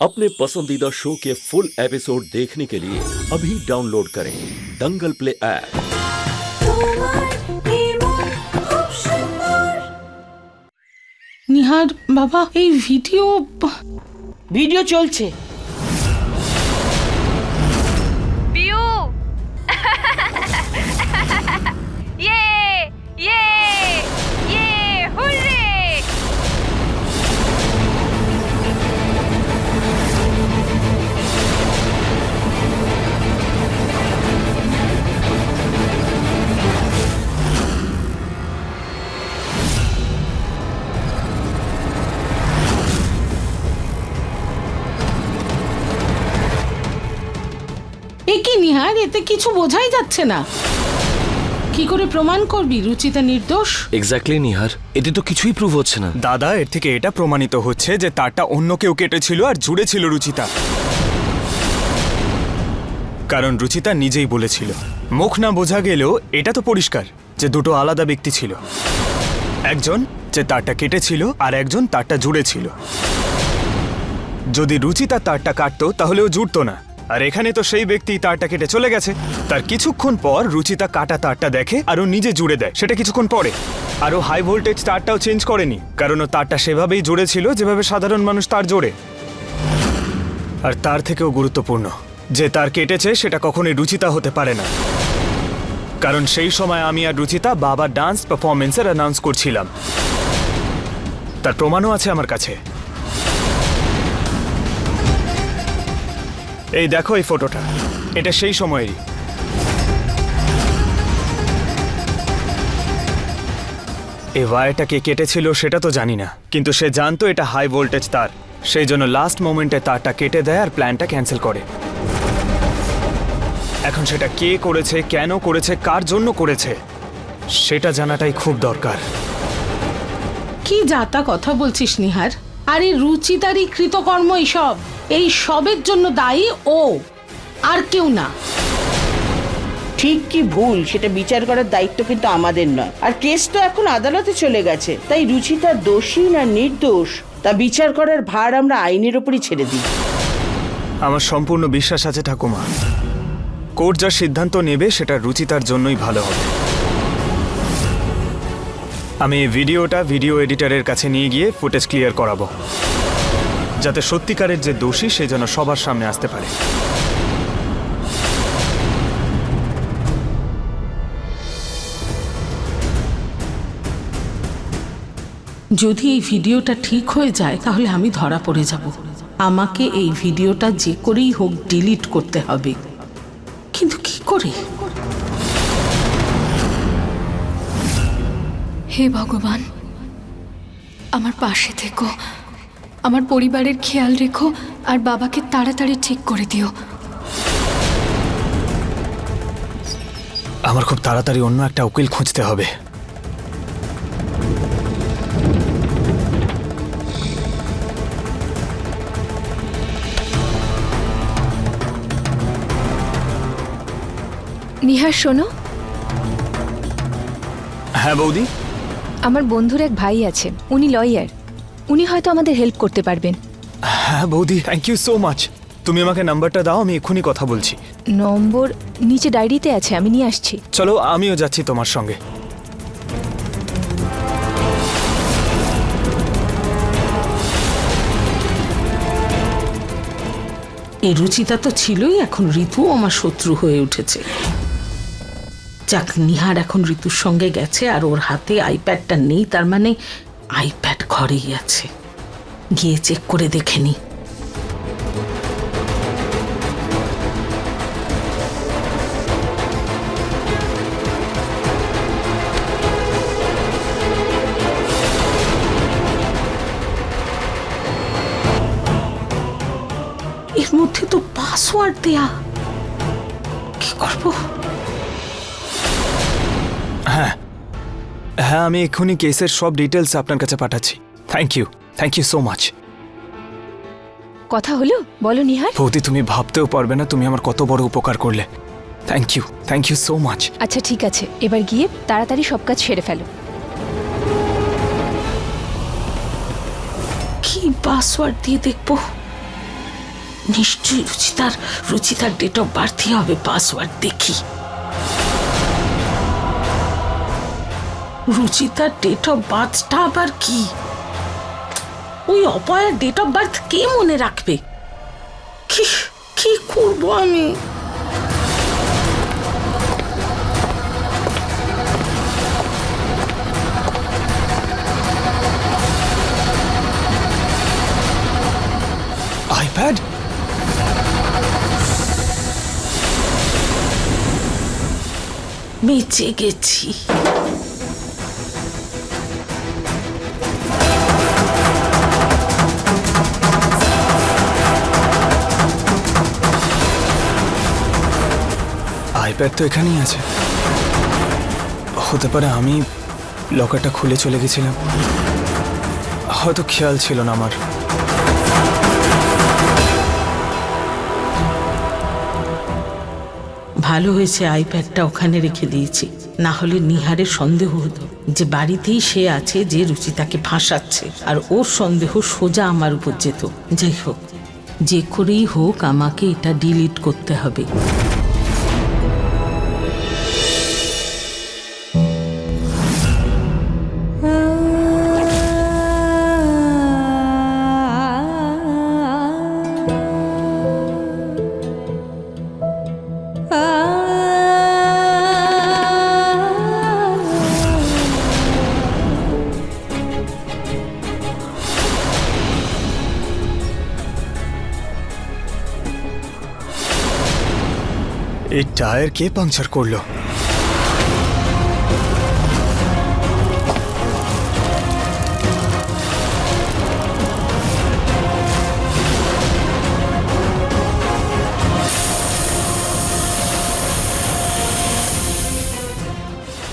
अपने पसंदीदा शो के फुल एपिसोड देखने के लिए अभी डाउनलोड करें दंगल प्ले ऐप তোমার নির্মল খুব সুন্দর নিহার বাবা এই ভিডিও ভিডিও চলছে নিহার এতে কিছু বোঝাই যাচ্ছে না। কি করে প্রমাণ করবি রুচিতা নির্দোষ? এক্স্যাক্টলি নিহার। এতে তো কিছুই প্রুভ হচ্ছে না। দাদা এর থেকে এটা প্রমাণিত হচ্ছে যে তারটা অন্য কেউ কেটেছিল আর জুড়ে ছিল রুচিতা। কারণ রুচিতা নিজেই বলেছিল। মুখ না বোঝা গেলেও এটা তো পরিষ্কার যে দুটো আলাদা ব্যক্তি ছিল। একজন যে তারটা কেটেছিল আর একজন তারটা জুড়েছিল। যদি রুচিতা তারটা কাটতো তাহলে ও জুড়তো না। আর এখানে তো সেই ব্যক্তি তারটা কেটে চলে গেছে। তার কিছুক্ষণ পর রুচিতা কাটা তারটা দেখে আর ও নিজে জুড়ে দেয়, সেটা কিছুক্ষণ পরে। আর ও হাই ভোল্টেজ তারটাও চেঞ্জ করেনি, কারণ ও তারটা সেভাবেই জুড়েছিল যেভাবে সাধারণ মানুষ তার জোড়ে। আর তার থেকেও গুরুত্বপূর্ণ, যে তার কেটেছে সেটা কখনোই রুচিতা হতে পারে না। কারণ সেই সময় আমি আর রুচিতা বাবা ডান্স পারফরমেন্সের অ্যানাউন্স করছিলাম। তার প্রমাণও আছে আমার কাছে। এই দেখো এই ফটোটা এটা সেই সময়েরই। এই ওয়ারটা কে কেটেছিল সেটা তো জানি না, কিন্তু সে জানতো এটা হাই ভোল্টেজ তার। সেই জন্য লাস্ট মোমেন্টে তারটা কেটে দেয় আর প্ল্যানটা ক্যান্সেল করে। এখন সেটা কে করেছে, কেন করেছে, কার জন্য করেছে, সেটা জানাটাই খুব দরকার। কি যাতা কথা বলছিস, নিহার? আরে রুচিতারই কৃতকর্ম এইসব এই সবের জন্য দায়ী ও। আর কেউ না। ঠিক কি ভুল সেটা বিচার করার দায়িত্ব কিন্তু আমাদের নয়। আর কেস তো এখন আদালতে চলে গেছে। তাই রুচিতা দোষী না নির্দোষ তা বিচার করার ভার আমরা আইনের ওপরই ছেড়ে দিই। আমার সম্পূর্ণ বিশ্বাস আছে ঠাকুমা। কোর্ট যা সিদ্ধান্ত নেবে সেটা রুচিতার জন্যই ভালো হবে। আমি ভিডিওটা ভিডিও এডিটারের কাছে নিয়ে গিয়ে ফুটেজ ক্লিয়ার করাবো। যাতে সত্যিকারের যে দোষী, সে যেন সবার সামনে আসতে পারে। যদি এই ভিডিওটা ঠিক হয়ে যায়, তাহলে আমি ধরা পড়ে যাব। আমাকে এই ভিডিওটা যে করেই হোক ডিলিট করতে হবে। কিন্তু কি করে? হে ভগবান আমার পাশে থেকো। আমার পরিবারের খেয়াল রেখো আর বাবাকে তাড়াতাড়ি ঠিক করে দিও। আমার খুব তাড়াতাড়ি অন্য একটা উকিল খুঁজতে হবে। নিহার শোনো। হ্যাঁ বৌদি? আমার বন্ধুর এক ভাই আছে উনি লয়ার। উনি হয়তো আমাদের হেল্প করতে পারবেন। হ্যাঁ বৌদি থ্যাংক ইউ সো মাচ তুমি আমাকে নাম্বারটা দাও আমি এক্ষুনি কথা বলছি। নম্বর নিচে ডায়েরিতে আছে আমি নিয়ে আসছি। চলো আমিও যাচ্ছি তোমার সঙ্গে। এই রুচিতা তো ছিলই এখন ঋতু আমার শত্রু হয়ে উঠেছে। যাক, নিহার এখন ঋতুর সঙ্গে গেছে আর ওর হাতে আইপ্যাডটা নেই, তার মানে আইপ্যাড ঘরেই আছে। গিয়ে চেক করে দেখে নি। এর মধ্যে তো পাসওয়ার্ড দেয়া। কি করব? হ্যাঁ। হ্যাঁ আমি এক্ষুনি কেসের সব ডিটেলস আপনার কাছে পাঠাচ্ছি। Thank you thank you so much কথা হলো? বলো নিহার। বৌদি তুমি ভাবতেও পারবে না তুমি আমার কত বড় উপকার করলে। Thank you thank you so much আচ্ছা ঠিক আছে। এবার গিয়ে তাড়াতাড়ি সব কাজ সেরে ফেলো। কি পাসওয়ার্ড দিয়ে দেখব? নিশ্চয়ই রুচিতার রুচিতার ডেট অফ বার্থই হবে পাসওয়ার্ড দেখি। রুচিতার ডেট অফ বার্থটা আবার কি? ওই অপয়ার ডেট অফ বার্থ কে মনে রাখবে? কি কি করব আমি? আইপ্যাড বেঁচে গেছি। আইপ্যাড তো এখানেই আছে। হতে পারে আমি লকারটা খুলে চলে গেছিলাম। হয়তো খেয়াল ছিল না আমার। ভালো হয়েছে আইপ্যাডটা ওখানে রেখে দিয়েছি। না হলে নিহারের সন্দেহ হতো যে বাড়িতেই সে আছে যে রুচিতাকে ফাঁসাচ্ছে। আর ওর সন্দেহ সোজা আমার উপর যেত। যাই হোক, যে করেই হোক আমাকে এটা ডিলিট করতে হবে। এই টায়ার কে পাংচার করল?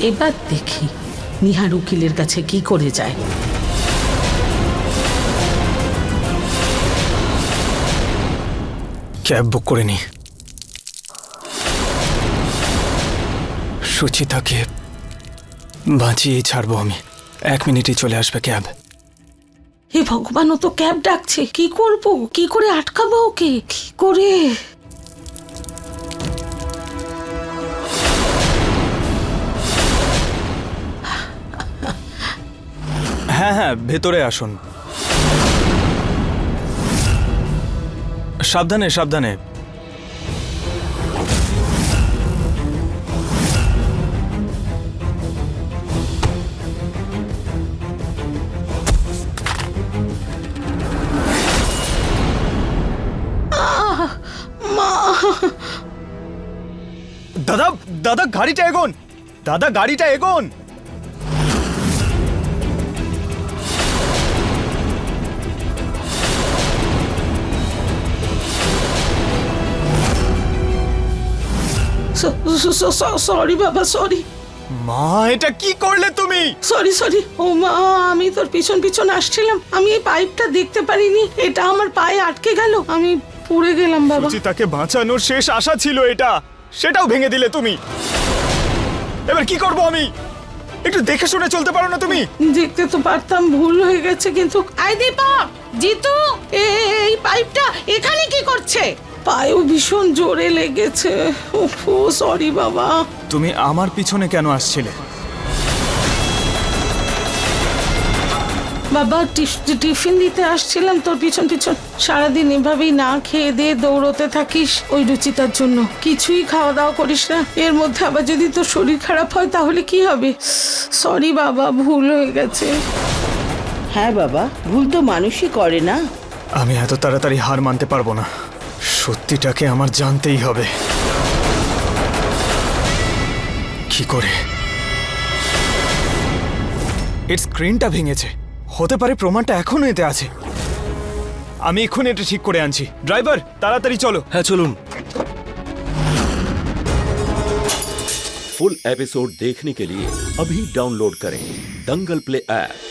এবার দেখি নিহার উকিলের কাছে কি করে যায়। ক্যাব বুক করে নি। সুচিতাকে বাঁচিয়ে ছাড়বো আমি। এক মিনিটে চলে আসবে ক্যাব। হে ভগবান ও তো ক্যাব ডাকছে। কি করব? কি করে আটকাবো ওকে? কি করে? হ্যাঁ হ্যাঁ ভেতরে আসুন। সাবধানে সাবধানে। দাদা দাদা গাড়িটা এগোন। দাদা গাড়িটা এগোন। সরি বাবা সরি মা এটা কি করলে তুমি? সরি সরি ও মা আমি তোর পিছন পিছন আসছিলাম। আমি এই পাইপটা দেখতে পারিনি। এটা আমার পায়ে আটকে গেল। আমি পড়ে গেলাম বাবা। তাকে বাঁচানোর শেষ আশা ছিল এটা। সেটাও ভেঙে দিলে তুমি। এবার কি করব আমি? একটু দেখে শুনে চলতে পারো না তুমি? দেখতে তো পারতাম ভুল হয়ে গেছে কিন্তু আই দীপক জিতু! এ- এই পাইপটা এখানে কি করছে? পায়েও ভীষণ জোরে লেগেছে। ও সরি বাবা। তুমি আমার পিছনে কেন আসছিলে? বাবা টিফ- টিফিন দিতে আসছিলাম তোর পিছন পিছন। সারাদিন এভাবেই না খেয়ে দিয়ে দৌড়তে থাকিস ওই রুচিতার জন্য। কিছুই খাওয়া দাওয়া করিস না। এর মধ্যে আবার যদি তোর শরীর খারাপ হয় তাহলে কি হবে? সরি বাবা ভুল হয়ে গেছে। হ্যাঁ বাবা ভুল তো মানুষই করে না। আমি এত তাড়াতাড়ি হার মানতে পারব না। সত্যিটাকে আমার জানতেই হবে। কি করে? এর স্ক্রিনটা ভেঙেছে। হতে পারে প্রমাণটা এখনো এতে আছে আমি এক্ষুনি এটা ঠিক করে আনছি ড্রাইভার তাড়াতাড়ি চলো হ্যাঁ চলুন फुल एपिसोड देखने के लिए अभी डाउनलोड करें दंगल प्ले ऐप